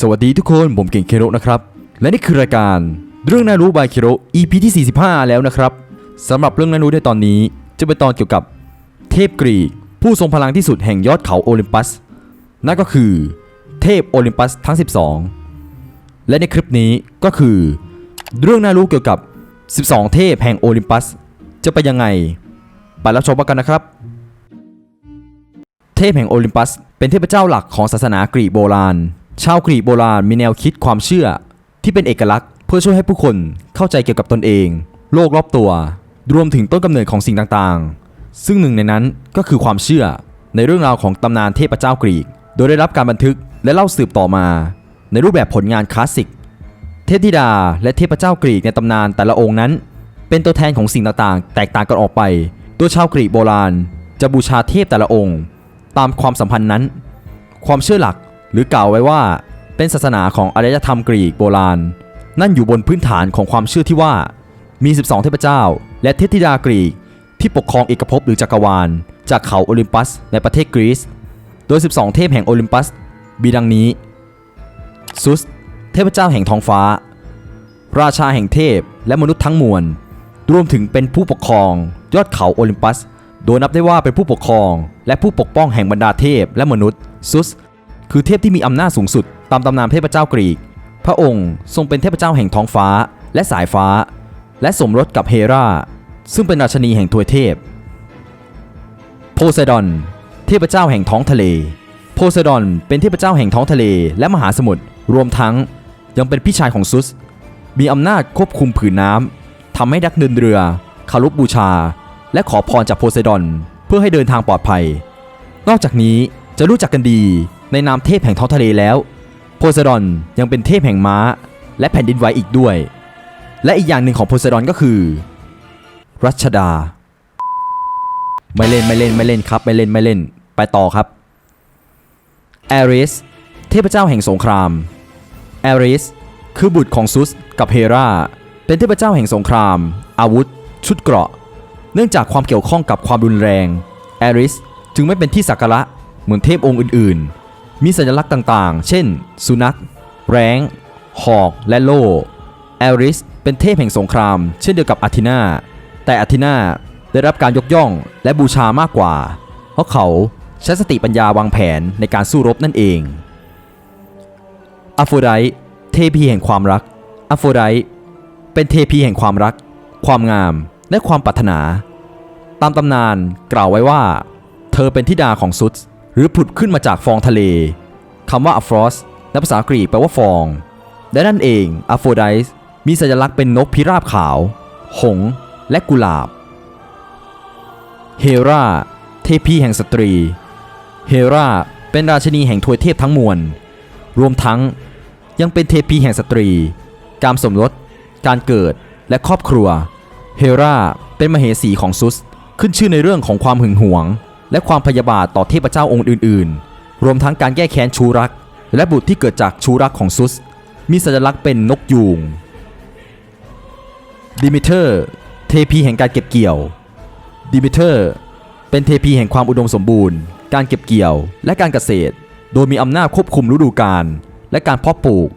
สวัสดีทุกคนผมเก่งเคโรนะครับ และนี่คือรายการเรื่องน่ารู้บายเคโร EP ที่ 45 แล้วนะครับสำหรับเรื่องน่ารู้ในตอนนี้จะเป็นตอนเกี่ยวกับเทพกรีก ผู้ทรงพลังที่สุดแห่งยอดเขาโอลิมปัส นั่นก็คือเทพโอลิมปัสทั้ง 12 และในคลิปนี้ก็คือ เรื่องน่ารู้เกี่ยวกับ 12 เทพแห่งโอลิมปัส จะเป็นยังไงไปรับชมกันนะครับ เทพแห่งโอลิมปัส เป็นเทพเจ้าหลักของศาสนากรีกโบราณ ชาวกรีกโบราณมีแนวคิดความเชื่อ ที่เป็นเอกลักษณ์เพื่อช่วยให้ผู้คนเข้าใจเกี่ยวกับตนเอง โลกรอบตัว รวมถึงต้นกำเนิดของสิ่งต่างๆ ซึ่งหนึ่งในนั้นก็คือความเชื่อในเรื่องราวของตำนานเทพเจ้ากรีก โดยได้รับการบันทึกและเล่าสืบต่อมา ในรูปแบบผลงานคลาสสิก เทพธิดาและเทพเจ้ากรีกในตำนานแต่ละองค์นั้น เป็นตัวแทนของสิ่งต่างๆ แตกต่างกันออกไปตัวชาวกรีกโบราณ จะบูชาเทพแต่ละองค์ ตามความสัมพันธ์นั้น ความเชื่อหลัก รือกล่าวไว้ว่าเป็นศาสนาของอารยธรรมกรีกโบราณ นั่นอยู่บนพื้นฐานของความเชื่อที่ว่า มี 12 เทพเจ้า และเทพธิดากรีก ที่ปกครองเอกภพหรือจักรวาล จากเขาโอลิมปัสในประเทศกรีซ โดย 12 เทพแห่งโอลิมปัสมีดังนี้ซุสเทพเจ้าแห่งท้องฟ้า ราชาแห่งเทพและมนุษย์ทั้งมวล รวมถึงเป็นผู้ปกครองยอดเขาโอลิมปัส โดยนับได้ว่าเป็นผู้ปกครอง และผู้ปกป้องแห่งบรรดาเทพและมนุษย์ซุส คือเทพที่มีอำนาจสูงสุดตามตำนานเทพเจ้ากรีก พระองค์ทรงเป็นเทพเจ้าแห่งท้องฟ้าและสายฟ้า และสมรสกับเฮราซึ่งเป็นราชนีแห่งทวยเทพ โพไซดอน เทพเจ้าแห่งท้องทะเล โพไซดอนเป็นเทพเจ้าแห่งท้องทะเลและมหาสมุทรรวมทั้งยังเป็นพี่ชายของซุส มีอำนาจควบคุมผืนน้ำทำให้นักเดินเรือคารพบูชา และขอพรจากโพไซดอนเพื่อให้เดินทางปลอดภัย นอกจากนี้ จะรู้จักกันดีในนามเทพแห่งท้องทะเลแล้ว โพไซดอนยังเป็นเทพแห่งม้า และแผ่นดินไหวอีกด้วย และอีกอย่างหนึ่งของโพไซดอนก็คือ รัชดา ไม่เล่นไม่เล่นไม่เล่นครับไม่เล่นไม่เล่นไปต่อครับแอริสเทพเจ้าแห่งสงครามแอริสคือบุตรของซุสกับเฮราเป็นเทพเจ้าแห่งสงคราม อาวุธ ชุดเกราะ เนื่องจากความเกี่ยวข้องกับความรุนแรงแอริสจึงไม่เป็นที่สักการะ เหมือนเทพองค์อื่นๆ มีสัญลักษณ์ต่างๆ เช่น สุนัข แร้ง หอก และโล่แอริส เป็นเทพแห่งสงคราม เช่นเดียวกับอาทินาแต่อาทินาได้รับการยกย่องและบูชามากกว่า เพราะเขาใช้สติปัญญาวางแผนในการสู้รบนั่นเองอโฟไดเทพีแห่งความรักอโฟไดเป็นเทพีแห่งความรัก ความงาม และความปรารถนา ตามตำนานกล่าวไว้ว่า เธอเป็นธิดาของซุส หรือผุดขึ้นมาจากฟองทะเลคำว่าอฟรอสในภาษากรีกแปลว่าฟอง และนั่นเองอโฟไดต์มีสัญลักษณ์เป็นนกพิราบขาว หงส์และกุหลาบ เฮราเทพีแห่งสตรี เฮราเป็นราชินีแห่งทวยเทพทั้งมวล รวมทั้งยังเป็นเทพีแห่งสตรี การสมรส การเกิด และครอบครัว เฮราเป็นมเหสีของซุส ขึ้นชื่อในเรื่องของความหึงหวง และความพยาบาทต่อเทพเจ้าองค์อื่น ๆ รวมทั้งการแก้แค้นชูรัก และบุตรที่เกิดจากชูรักของซุส มีสัญลักษณ์เป็นนกยูงดิมิเทอร์เทพีแห่งการเก็บเกี่ยวดิมิเทอร์เป็นเทพีแห่งความอุดมสมบูรณ์ การเก็บเกี่ยว และการเกษตร โดยมีอำนาจควบคุมฤดูกาลและการเพาะปลูก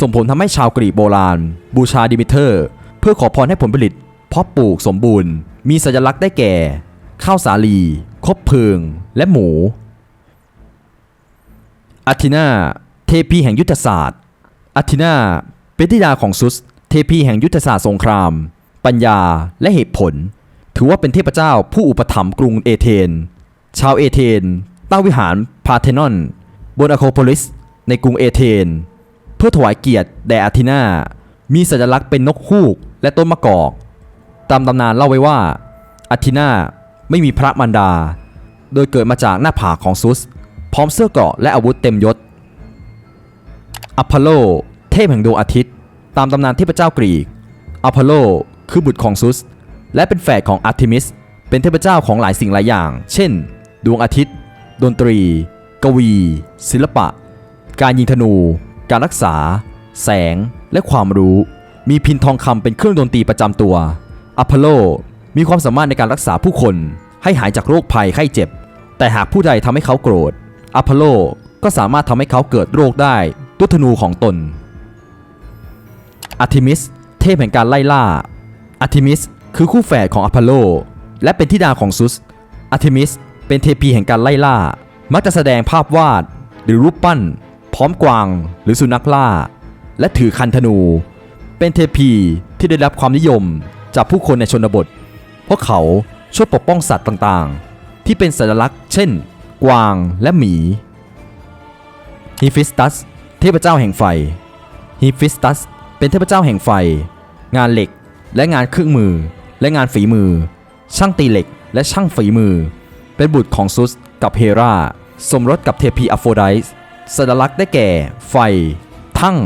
ส่งผลทำให้ชาวกรีกโบราณ บูชาดิมิเทอร์ เพื่อขอพรให้ผลผลิตเพาะปลูกสมบูรณ์ มีสัญลักษณ์ได้แก่ ข้าวสาลี คบเพลิงและหมู อาทินาเทพีแห่งยุทธศาสตร์ อาทินาเป็นธิดาของซุส เทพีแห่งยุทธศาสตร์สงคราม ปัญญาและเหตุผล ถือว่าเป็นเทพเจ้าผู้อุปถัมภ์กรุงเอเธน ชาวเอเธนตั้งวิหารพาเทนอนบนอะโครโพลิส ในกรุงเอเธน เพื่อถวายเกียรติแด่อาทินา มีสัญลักษณ์เป็นนกฮูกและต้นมะกอก ตามตำนานเล่าไว้ว่าอาทินาไม่มีพระมารดา โดยเกิดมาจากหน้าผากของซุส พร้อมเสื้อเกราะและอาวุธเต็มยศอพอลโล เทพแห่งดวงอาทิตย์ ตามตำนานเทพเจ้ากรีกอพอลโล คือบุตรของซุส และเป็นแฝดของอาร์เทมิส เป็นเทพเจ้าของหลายสิ่งหลายอย่าง เช่น ดวงอาทิตย์ ดนตรี กวี ศิลปะ การยิงธนู การรักษา แสง และความรู้ มีพินทองคำเป็นเครื่องดนตรีประจำตัวอพอลโล มีความสามารถในการรักษาผู้คนให้หายจากโรคภัยไข้เจ็บ แต่หากผู้ใดทำให้เขาโกรธอพอลโลก็สามารถทำให้เขาเกิดโรคได้ด้วยธนูของตนอาร์ทิมิสเทพแห่งการไล่ล่าอาร์ทิมิสคือคู่แฝดของอพอลโล และเป็นธิดาของซุสอาร์ทิมิสเป็นเทพีแห่งการไล่ล่า มักจะแสดงภาพวาดหรือรูปปั้น พร้อมกวางหรือสุนัขล่า และถือคันธนู เป็นเทพีที่ได้รับความนิยมจากผู้คนในชนบท เพราะเขาช่วยปกป้องสัตว์ต่างๆ ที่เป็นสัญลักษณ์ เช่น กวางและหมีฮิฟิสตัส เทพเจ้าแห่งไฟฮิฟิสตัส เป็นเทพเจ้าแห่งไฟ งานเหล็ก และงานเครื่องมือ และงานฝีมือ ช่างตีเหล็ก และช่างฝีมือ เป็นบุตรของซุสกับเฮราสมรสกับเทพีอโฟไดส์สัญลักษณ์ได้แก่ ไฟ ทั้ง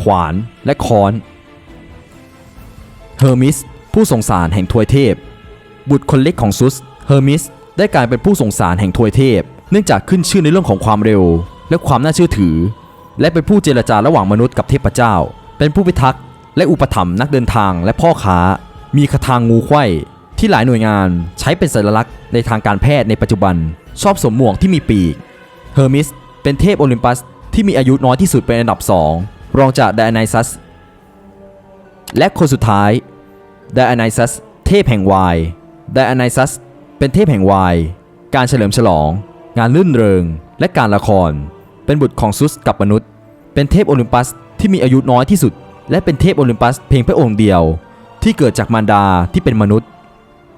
ขวาน และค้อน เฮอร์มิส ผู้สงสารแห่งทวยเทพ บุตรคนเล็กของซุส เฮอร์มิส ได้กลายเป็นผู้ส่งสารแห่งทวยเทพ เนื่องจากขึ้นชื่อในเรื่องของความเร็ว และความน่าเชื่อถือ และเป็นผู้เจรจาระหว่างมนุษย์กับเทพเจ้า เป็นผู้พิทักษ์และอุปถัมภ์นักเดินทางและพ่อค้า มีคาถางงูไขว้ที่หลายหน่วยงานใช้เป็นสัญลักษณ์ในทางการแพทย์ในปัจจุบัน ชอบสวมหมวกที่มีปีกเฮอร์มิสเป็นเทพโอลิมปัสที่มีอายุน้อยที่สุดเป็นอันดับสองรองจากไดอาไนซัส และคนสุดท้ายไดอาไนซัส เทพแห่งวายไดอาไนซัส เป็นเทพแห่งวาย การเฉลิมฉลอง งานลื่นเริง และการละคร เป็นบุตรของซุสกับมนุษย์ เป็นเทพโอลิมปัสที่มีอายุน้อยที่สุด และเป็นเทพโอลิมปัสเพียงพระองค์เดียว ที่เกิดจากมารดาที่เป็นมนุษย์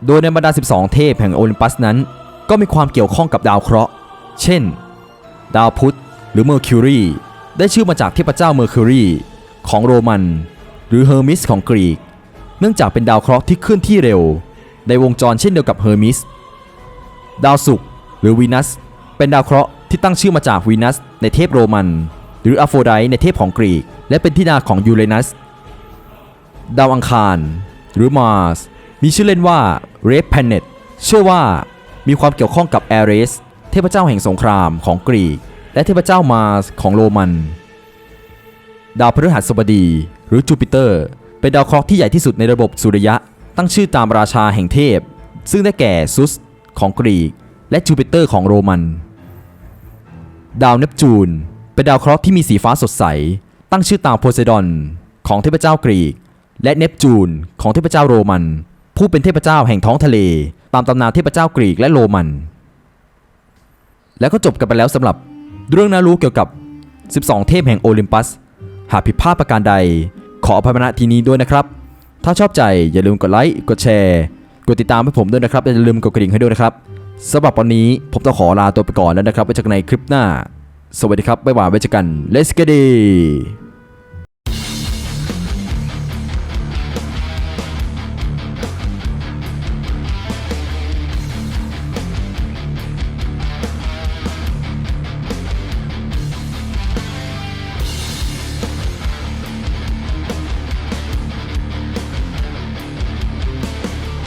โดยในบรรดา 12 เทพแห่งโอลิมปัสนั้น ก็มีความเกี่ยวข้องกับดาวเคราะห์ เช่น ดาวพุธหรือเมอร์คิวรีได้ชื่อมาจากเทพเจ้าเมอร์คิวรีของโรมัน หรือเฮอร์มิสของกรีก เนื่องจากเป็นดาวเคราะห์ที่เคลื่อนที่เร็ว ในวงจรเช่นเดียวกับเฮอร์มิสดาวศุกร์หรือวีนัส เป็นดาวเคราะห์ที่ตั้งชื่อมาจากวีนัส ในเทพโรมัน หรืออโฟไดในเทพของกรีก และเป็นที่นาของยูเรนัส ดาวอังคาร หรือมาร์สมีชื่อเล่นว่า Red Planet เชื่อว่ามีความเกี่ยวข้องกับแอเรสเทพเจ้าแห่งสงครามของกรีก และเทพเจ้ามาร์สของโรมัน ดาวพฤหัสบดี หรือจูปิเตอร์ เป็นดาวเคราะห์ที่ใหญ่ที่สุดในระบบสุริยะ ตั้งชื่อตามราชาแห่งเทพ ซึ่งได้แก่ซุสของกรีก และจูปิเตอร์ของโรมัน ดาวเนปจูน เป็นดาวเคราะห์ที่มีสีฟ้าสดใส ตั้งชื่อตามโพไซดอนของเทพเจ้ากรีก และเนปจูนของเทพเจ้าโรมัน ผู้เป็นเทพเจ้าแห่งท้องทะเล ตามตำนานเทพเจ้ากรีกและโรมัน แล้วก็จบกันไปแล้วสำหรับเรื่องน่ารู้เกี่ยวกับ 12 เทพแห่งโอลิมปัส หากผิดพลาดประการใด ขออภัยมาณที่นี้ด้วยนะครับ ถ้าชอบใจอย่าลืมกดไลค์ กดแชร์ กดติดตามให้ผมด้วยนะครับและอย่าลืมกดกระดิ่งให้ด้วยนะครับสำหรับวันนี้ผมต้องขอลาตัวไปก่อนแล้วนะครับไว้เจอกันในคลิปหน้า สวัสดีครับบ๊ายบายไว้เจอกัน Let's get it